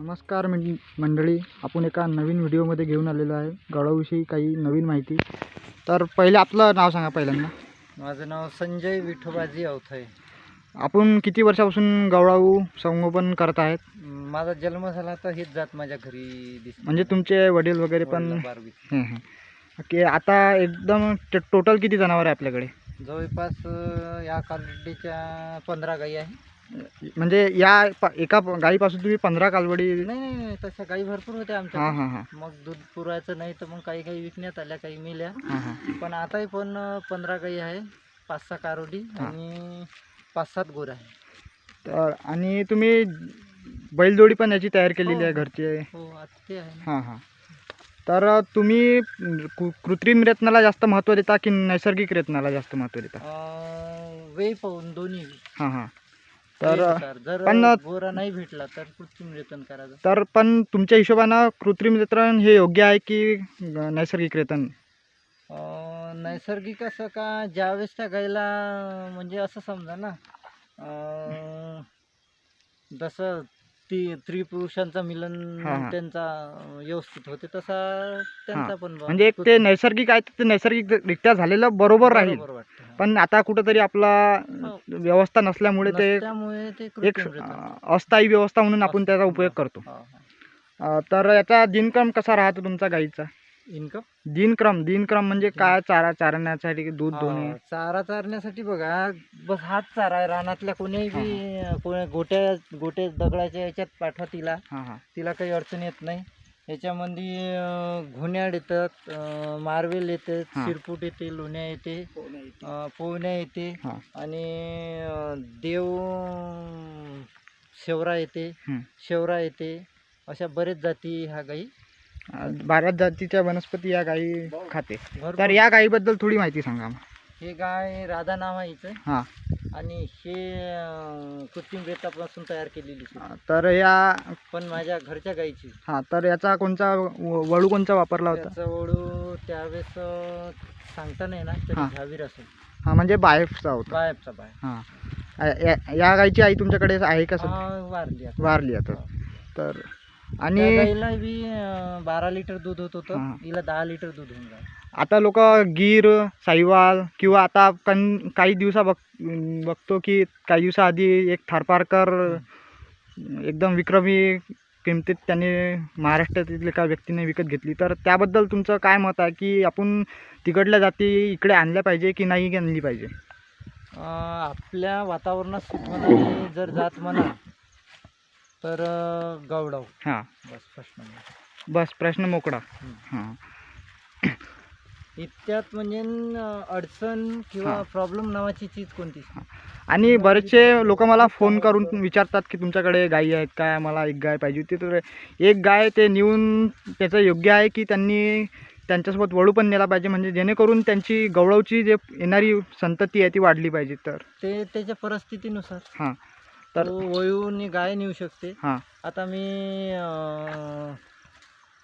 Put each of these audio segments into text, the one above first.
नमस्कार मंड मंडळी. आपण एका नवीन व्हिडिओमध्ये घेऊन आलेलो आहे. गडाविषयी काही नवीन माहिती. तर पहिले आपलं नाव सांगा पहिल्यांदा. माझं नाव संजय विठोबाजी अवथय आपण किती वर्षापासून गवळाऊ संगोपन करत आहेत? माझा जन्म झाला तर हेच जात माझ्या घरी दिसत. म्हणजे तुमचे वडील वगैरे पण बारवी. हं, हं. ओके आता एकदम टोटल किती जनावर आहे आपल्याकडे? जवळपास अं, या क्वालिटीच्या पंधरा गाई आहे. म्हणजे या प- एका प- गाईपासून तुम्ही पंधरा कालवडी नाही नाही नाही तशा गाई भरपूर होत्या आमच्या. हां हां हां. मग दूध पुरवायचं नाही तर मग काही काही विकण्यात आल्या काही मिल्या. हां हां. पण आताही पण पंधरा गाई आहे पाच सहा कारोडी हा. आणि पाच सात गोर आहे. तर आणि तुम्ही बैलजोडी पण याची तयार केलेली हो. आहे घरची? आहे हो आता ते आहे. ना. हां हां. तर तुम्ही कृ- कृत्रिम रेतनाला जास्त महत्त्व देता की नैसर्गिक रेतनाला जास्त महत्त्व देता? अं, वेळ पाहून दोन्ही. हां हां. तर. जर पण- गोरा नाही भेटला तर कृत्रिम रेतन करायचं तर पण तुमच्या हिशोबानं कृत्रिम रेतन हे योग्य आहे की नैसर्गिक रेतन अं, नैसर्गिक असं का ज्यावेळेस त्या गाईला म्हणजे असं समजा ना अं, जसं ती स्त्री पुरुषांचं मिलन हा, हा. त्यांचा व्यवस्थित होते तसा त्यांचा पण म्हणजे एक ते नैसर्गिक आहे ते नैसर्गिकरित्या झालेलं बरोबर राहील बरोबर वाटतं. पण आता कुठंतरी आपला हो. व्यवस्था नसल्यामुळे ते नसल्यामुळे ते एक कृत्रिम अस्थायी व्यवस्था म्हणून आपण त्याचा उपयोग करतो. हा, हा. अ, तर याचा दिनक्रम कसा राहतो तुमचा गाईचा? इन्कम दिनक्रम दिनक्रम म्हणजे काय चारा चारण्यासाठी दूध हा, चारा चारण्यासाठी बघा बस हाच चारा आहे. रानातल्या कोणीही बी कोण्या गोट्या गोटे दगडाच्या याच्यात पाठवा तिला. हां हां. तिला काही अडचण येत नाही. याच्यामध्ये घोण्याड येतात मारवेल येते. शिरपूट येते लोण्या येते अं, पोहण्या येते आणि देव शेवरा येते. शेवरा येते अशा बरेच जाती ह्या गाई बऱ्याच जातीच्या वनस्पती या गाई खाते. तर या गाईबद्दल थोडी माहिती सांगा हे गाय राधा नाव आहे हिचं. हां. आणि हे अं, कृत्रिम रेतापासून तयार केलेली तर या पण माझ्या घरच्या गाईची. हां तर याचा कोणचा व- वळू कोणचा वापरला होता? त्याचा वळू त्यावेळेस अं, सांगता नाही ना तरी हा. झावीर असेल. हां म्हणजे बायफचा होता. बायबचा बाय हां. या- या गाईची आई तुमच्याकडे आहे का सर हा, वारली आता. वारली आता. तर त्या आणि गाईला बी अं, बारा लिटर दूध होत होतं. हा. हिला दहा लिटर दूध होऊन जाईल आता लोक गीर साईवाल किंवा आता आपण काही दिवसा बघ बघतो की काही दिवसाआधी एक थारपारकर एकदम विक्रमी किमतीत त्यांनी महाराष्ट्रातील एका व्यक्तीने विकत घेतली. तर त्याबद्दल तुमचं काय मत आहे की आपण तिकडल्या जाती इकडे आणल्या पाहिजे की नाही आणली पाहिजे? आपल्या वातावरणात जर जात म्हणा तर गवडाव हां. बस प्रश्न. बस प्रश्न मोकळा. हां. इतक्यात म्हणजे अडचण किंवा. प्रॉब्लेम नावाची चीज कोणतीच नाही. आणि बरेचसे लोक मला फोन करून विचारतात की तुमच्याकडे गायी आहेत काय मला एक गाय पाहिजे होती. तर एक गाय ते नेऊन त्याचं योग्य आहे की त्यांनी त्यांच्यासोबत वळू पण नेला पाहिजे? म्हणजे जेणेकरून त्यांची गवळवची जे येणारी संतती आहे ती वाढली पाहिजे तर. ते त्याच्या परिस्थितीनुसार. हां. तर वळून गाय नेऊ शकते. हां. आता मी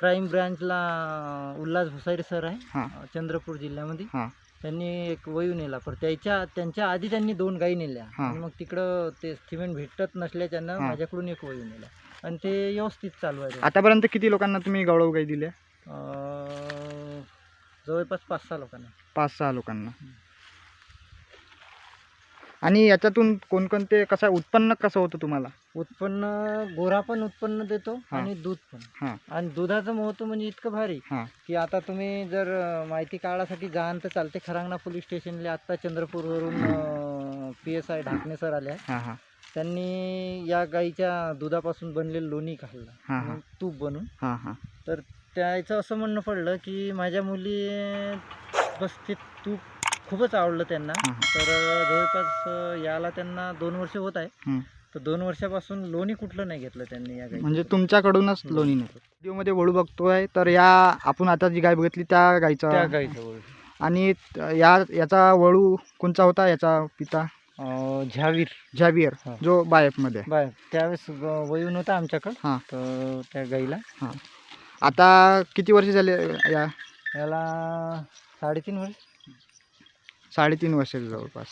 क्राईम ब्रँचला उल्हास भुसारी सर आहे हां. चंद्रपूर जिल्ह्यामध्ये. हां. त्यांनी एक वयू नेला. पण त्याच्या त्यांच्या आधी त्यांनी दोन गायी नेल्या. हां. आणि मग तिकडं ते सिमेंट भेटत नसल्याच्यानं हां. माझ्याकडून एक वयू नेला. आणि ते व्यवस्थित चालू आहे. आतापर्यंत किती लोकांना तुम्ही गवळव गाई दिल्या? अं, जवळपास पाच सहा लोकांना. पाच सहा लोकांना. आणि याच्यातून कोणकोणते कसं उत्पन्न कसं होतं तुम्हाला? उत्पन्न गोरा पण उत्पन्न देतो हां. आणि दूध पण. हां. आणि दुधाचं महत्त्व म्हणजे इतकं भारी हां. की आता तुम्ही जर अं, माहिती काढासाठी जाल तर चालते. खरांगणा पोलीस स्टेशनला आत्ता चंद्रपूरवरून P S I Dhakane sir आले आहे हां हां. त्यांनी या गाईच्या दुधापासून बनलेलं लोणी खाल्लं. हां हां. तूप बनून. हां हां. तर त्याचं असं म्हणणं पडलं की माझ्या मुली बस ते तूप खूपच आवडलं त्यांना. तर जवळपास याला त्यांना दोन वर्ष होत आहे. हं. तर दोन वर्षापासून लोणी कुठलं नाही घेतलं त्यांनी या गाई म्हणजे तुमच्याकडूनच. लोणी नेतो. व्हिडिओमध्ये वळू बघतोय तर या आपण आता जी गाय बघितली त्या गायचा त्या गाईचं आणि त- या याचा वळू कोणचा होता याचा पिता? झावीर. झॅवियर हा. जो बायफमध्ये. आहे. बाय त्यावेळेस ग- वयून होता आमच्याकडं. हां. तर त्या गाईला. आता किती वर्ष झाले या? याला साडेतीन वर्ष. साडेतीन वर्षाचे जवळपास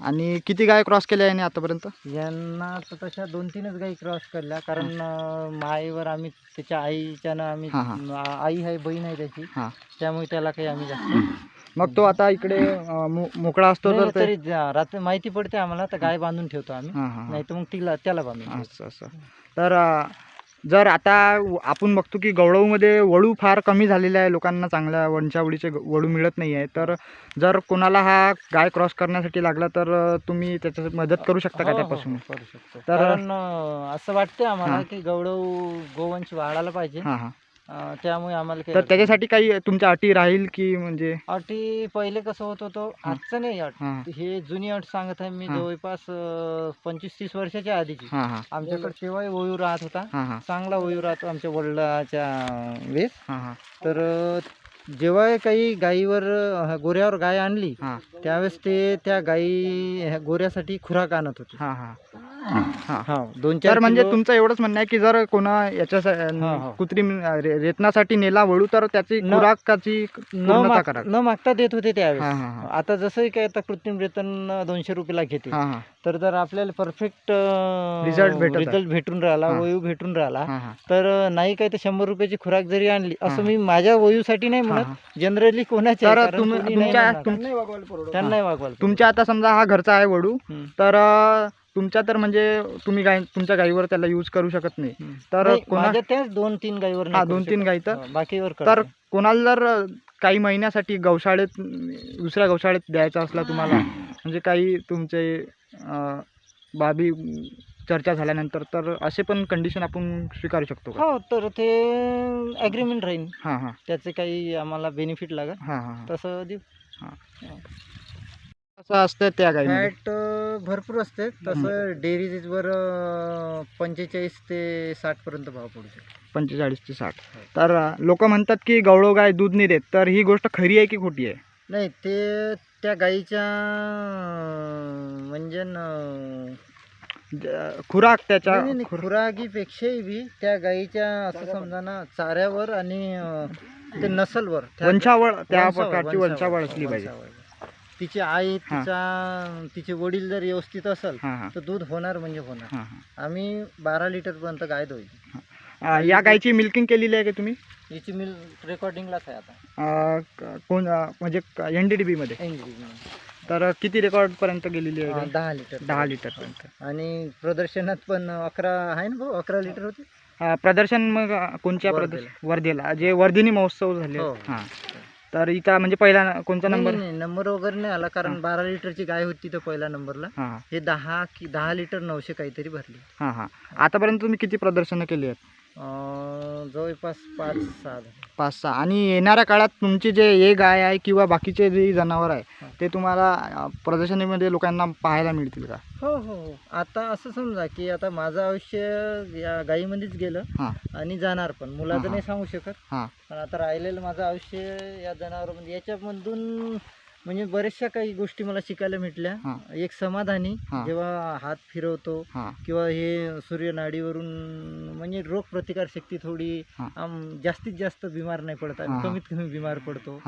आणि किती गाय क्रॉस केल्या याने आतापर्यंत यांना तर तशा दोन तीनच गाई क्रॉस करल्या कारण अं, माईवर आम्ही त्याच्या आईच्यानं आम्ही हा. आ- आई आहे बहीण आहे त्याची हा. त्यामुळे त्याला काही आम्ही जास्त मग तो आता इकडे अं, मो- मोकळा असतो नाही, तर ते तरी जा- रात्री माहिती पडते आम्हाला तर गाय बांधून ठेवतो आम्ही हां हां हां. नाही तर मग तिला त्याला बांधून ठेवतो. असं असं तर अं, जर आता आपण बघतो की गवळवमध्ये वळू फार कमी झालेले आहे लोकांना चांगल्या वंशावळीचे ग- वळू मिळत नाही आहे. तर जर कोणाला हा गाय क्रॉस करण्यासाठी लागला तर तुम्ही त्याची मदत करू शकता का हो, हो, त्यापासून? हो, करू शकतो. तर- कारण असं वाटते आम्हाला. की गवडव गोवंश वाढायला पाहिजे. हां हां. अं, त्यामुळे आम्हाला काही तर अडचण त्याच्यासाठी काही तुमच्या अटी राहील की म्हणजे. अटी पहिले कसं होत होतं हा. आजचं नाही अट. हां. हे जुनी अट सांगत आहे मी हा. जवळपास पंचवीस तीस वर्षाच्या आधीची. हां हां. आमच्याकडे तेव्हाही वयू राहत होता. हां हां. चांगला वयू राहतो आमच्या वडिलाच्या वेळेस. हां हां. तर अं, जेव्हा काही गाईवर अं, गोऱ्यावर गाय आणली हां. त्यावेळेस ते त्या गाई ह्या गोऱ्यासाठी खुराक आणत होते. हां हां. हां हा दोन चार तर म्हणजे किलो- तुमचं एवढंच म्हणणं आहे की जर कोणा याच्या हा, हा. कृत्रिम अं, रे- रेतनासाठी नेला वळू तर त्याची न- खुराकाची न पूर्णता माग- करा न मागता देत होते त्यावेळेस हां हां हां आता जसंही काय आता कृत्रिम वेतन दोनशे रुपयाला घेते हां हां तर जर आपल्याला परफेक्ट Result भेटत आहे. रिझल्ट भेटून राहिला हा. वयू भेटून राहिला हां हां तर अं, नाही काय तर शंभर रुपयाची खुराक जरी आणली हा. असं मी माझ्या वयूसाठी नाही हां, म्हणत हां. जनरली कोणाच्या तर कारण तुम्ही- कोणी नाही तुमच्या- म्हणणार. तुम- त्यांना नाही वागवायला तुमच्या आता समजा हा घरचा आहे वडू हम्म. तर अं, तुमच्या तर म्हणजे तुम्ही गाय तुमच्या गाईवर त्याला यूज करू शकत नाही. तर नाही, कोणा माझ्या त्याच दोन तीन गाईवर हा दोन तीन. गाई तर बाकीवर तर. कोणाला जर काही महिन्यासाठी गौशाळेत दुसऱ्या गौशाळेत द्यायचा असला तुम्हाला म्हणजे काही तुमचे अं, बाबी चर्चा झाल्यानंतर तर असे पण कंडिशन आपण स्वीकारू शकतो का हो तर ते ॲग्रीमेंट राहील हां हां त्याचे काही आम्हाला बेनिफिट लागेल हां हां हां. तसं देऊ असं असतं त्या गाईमध्ये. फॅट भरपूर असते तसं डेअरीजवर पंचेचाळीस ते साठ पर्यंत भाव पडू शकतो. पंचेचाळीस ते साठ. हो. तर लोक म्हणतात की गवळो गाय दूध नाही देत तर ही गोष्ट खरी आहे की खोटी आहे? नाही ते त्या गाईच्या म्हणजे न- ज- खुराक त्याच्या नाही, नाही, खुर- खुराकीपेक्षाही बी त्या गाईच्या असं समजा ना चाऱ्यावर आणि अं, ते नसलवर त्या- वंशावळ त्या वंशावळ, प्रकारची वंशावळ असली पाहिजे. वंशावळ. तिची आई हा. तिचा तिचे वडील जर व्यवस्थित असेल हां हां. तर दूध होणार म्हणजे होणार. हां हां. आम्ही बारा लिटर पर्यंत गाय अं, या गायची मिल्किंग केलेली आहे का तुम्ही? हिची मिल रेकॉर्डिंगलाच आहे आता. कोण म्हणजे एन डी डी बीमध्ये इंग्लिश तर किती रेकॉर्डपर्यंत गेलेली आहे? दहा लिटर. दहा लिटरपर्यंत. आणि प्रदर्शनात पण अकरा आहे ना भाऊ? अकरा लिटर होते? प्रदर्शन मग कोणत्या. प्रदर्शन वर्धेला. जे वर्धिनी महोत्सव झाले. हो. तर इथं म्हणजे पहिला कोणता नंबर नाही, नंबर वगैरे नाही आला कारण बारा लिटरची गाय होती तर पहिल्या नंबरला हां हे. दहा की दहा लिटर नऊशे काहीतरी भरली. हां हां. आतापर्यंत तुम्ही किती प्रदर्शनं केली आहेत? अं, जवळपास पाच सहा. झाले. पाच सहा. आणि येणाऱ्या काळात तुमची जे हे गाय आहे किंवा बाकीचे जे जनावर आहे. ते तुम्हाला प्रदर्शनीमध्ये लोकांना पाहायला मिळतील का? हो हो हो. आता असं समजा की आता माझं आयुष्य या गाईमध्येच गेलं हां. आणि जाणार पण. मुलाचं. नाही सांगू शकत. हां. पण आता राहिलेलं माझं आयुष्य या जनावरांमध्ये याच्यामधून म्हणजे बऱ्याचशा काही गोष्टी मला शिकायला भेटल्या हा. एक समाधानी. जेव्हा हात फिरवतो हां. किंवा हे सूर्यनाडीवरून म्हणजे रोग प्रतिकार शक्ती थोडी जास्तीत जास्त बिमार नाही पडत. कमीत कमी बिमार पडतो.